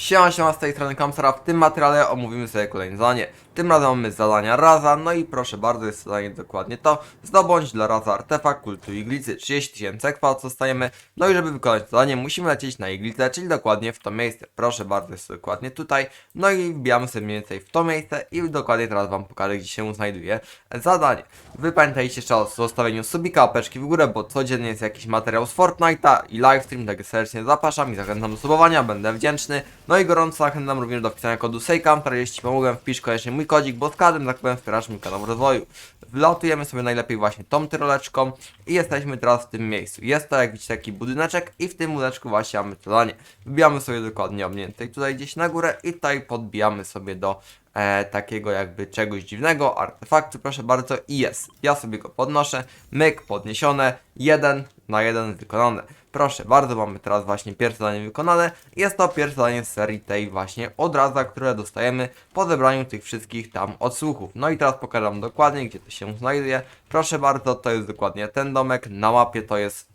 Siema, siema, z tej strony Kamsara. W tym materiale omówimy sobie kolejne zadanie. Tym razem mamy zadania Raza, no i proszę bardzo, jest zadanie dokładnie to. Zdobądź dla Raza artefakt kultu iglicy. 30 tysięcy ekwa dostajemy. No i żeby wykonać zadanie, musimy lecieć na iglicę, czyli dokładnie w to miejsce. Proszę bardzo, jest dokładnie tutaj. No i wbijamy sobie mniej więcej w to miejsce i dokładnie teraz wam pokażę, gdzie się znajduje zadanie. Wy pamiętajcie jeszcze o zostawieniu subika, łapeczki w górę, bo codziennie jest jakiś materiał z Fortnite'a i livestream, tak serdecznie zapraszam i zachęcam do subowania, będę wdzięczny. No i gorąco zachęcam również do wpisania kodu SEJKAM, jeśli pomogłem, wpisz koniecznie mój kodzik, bo z każdym, tak powiem, wspierasz mój kanał rozwoju. Wlatujemy sobie najlepiej właśnie tą tyroleczką i jesteśmy teraz w tym miejscu. Jest to, jak widzicie, taki budyneczek i w tym budyneczku właśnie mamy zadanie. Wbijamy sobie dokładnie mniej tutaj gdzieś na górę i tutaj podbijamy sobie do e, takiego jakby czegoś dziwnego, artefaktu, proszę bardzo, i jest. Ja sobie go podnoszę, myk, podniesione, jeden na jeden wykonane. Proszę bardzo, mamy teraz właśnie pierwsze zadanie wykonane. Jest to pierwsze zadanie z serii tej właśnie od razu, które dostajemy po zebraniu tych wszystkich tam odsłuchów. No i teraz pokażę wam dokładnie, gdzie to się znajduje. Proszę bardzo, to jest dokładnie ten domek, na mapie to jest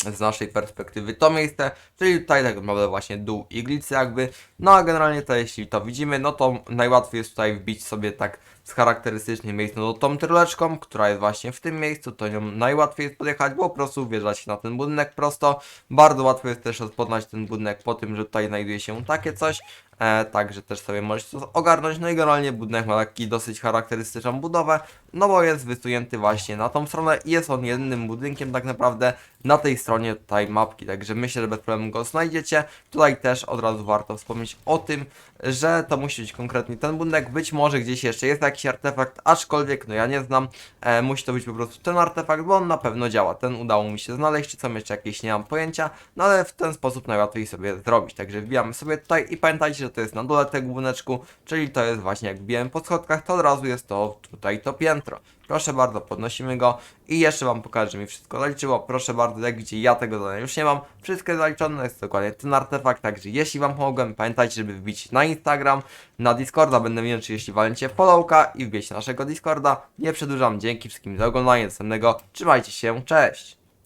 z naszej perspektywy to miejsce, czyli tutaj tak naprawdę właśnie dół iglicy jakby. No a generalnie to jeśli to widzimy, no to najłatwiej jest tutaj wbić sobie tak z charakterystycznym miejscem no, tą tryleczką, która jest właśnie w tym miejscu, to nią najłatwiej jest podjechać, bo po prostu wjeżdża się na ten budynek prosto. Bardzo łatwo jest też rozpoznać ten budynek po tym, że tutaj znajduje się takie coś, e, także też sobie możecie to ogarnąć. No i generalnie budynek ma taki dosyć charakterystyczną budowę, no bo jest wysunięty właśnie na tą stronę i jest on jedynym budynkiem tak naprawdę na tej stronie tutaj mapki, także myślę, że bez problemu go znajdziecie. Tutaj też od razu warto wspomnieć o tym, że to musi być konkretnie ten budynek, być może gdzieś jeszcze jest jakiś artefakt, aczkolwiek no ja nie znam, e, musi to być po prostu ten artefakt, bo on na pewno działa, ten udało mi się znaleźć, są jeszcze jakieś, nie mam pojęcia, no ale w ten sposób najłatwiej sobie zrobić, także wbijamy sobie tutaj i pamiętajcie, że to jest na dole tego budyneczku, czyli to jest właśnie jak wbijemy po schodkach, to od razu jest to tutaj to piętro. Proszę bardzo, podnosimy go i jeszcze Wam pokażę, że mi wszystko zaliczyło. Proszę bardzo, jak widzicie, ja tego zadania już nie mam. Wszystko jest zaliczone, jest dokładnie ten artefakt, także jeśli Wam pomogłem, pamiętajcie, żeby wbić na Instagram, na Discorda, będę wdzięczny, jeśli walniecie followka i wbijcie naszego Discorda. Nie przedłużam, dzięki wszystkim za oglądanie, następnego, trzymajcie się, cześć!